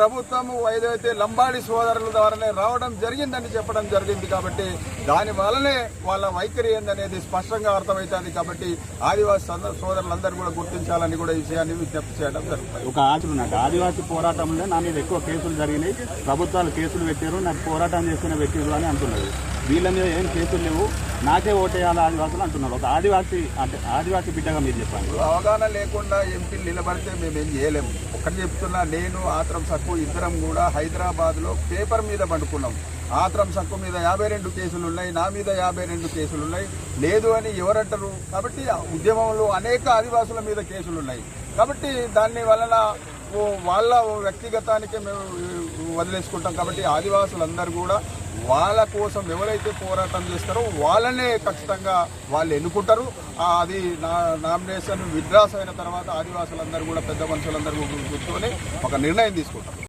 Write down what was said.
ప్రభుత్వం ఏదైతే లంబాడి సోదరుల ద్వారానే రావడం జరిగిందని చెప్పడం జరిగింది కాబట్టి దాని వల్లనే వాళ్ళ వైఖరి ఏందనేది స్పష్టంగా అర్థమవుతుంది కాబట్టి ఆదివాసీ సోద- సోదరులందరూ కూడా గుర్తించాలని కూడా ఈ విషయాన్ని విజ్ఞప్తి చేయడం జరుగుతుంది. ఒక ఆశలు ఉన్నట్టు ఆదివాసీ పోరాటంలో నా మీద ఎక్కువ కేసులు జరిగినాయి. ప్రభుత్వాలు కేసులు పెట్టారు. నాకు పోరాటం చేస్తున్న వ్యక్తులు అని అంటున్నారు. వీళ్ళ మీద ఏం కేసులు లేవు. నాకే ఓటేయాలి ఆదివాసులు అంటున్నారు. ఒక ఆదివాసీ అంటే ఆదివాసీ బిడ్డగా మీరు చెప్పండి. అవగాహన లేకుండా ఎంపీలు నిలబడితే మేము ఏం చేయలేము. ఒకటి చెప్తున్నా నేను ఆత్రం సక్కు ఇద్దరం కూడా హైదరాబాద్లో పేపర్ మీద పండుకున్నాం. ఆత్రం సక్కు మీద యాభై రెండు కేసులు ఉన్నాయి నా మీద యాభై రెండు కేసులు ఉన్నాయి. లేదు అని ఎవరంటారు? కాబట్టి ఉద్యమంలో అనేక ఆదివాసుల మీద కేసులు ఉన్నాయి. కాబట్టి దాన్ని వలన వాళ్ళ వ్యక్తిగతానికే మేము వదిలేసుకుంటాం కాబట్టి ఆదివాసులందరూ కూడా వాళ్ళ కోసం ఎవరైతే పోరాటం చేస్తారో వాళ్ళనే ఖచ్చితంగా వాళ్ళు ఎన్నుకుంటారు. అది నా నామినేషన్ విడ్రాస్ అయిన తర్వాత ఆదివాసులందరూ కూడా పెద్ద మనుషులందరూ కూర్చొని ఒక నిర్ణయం తీసుకుంటారు.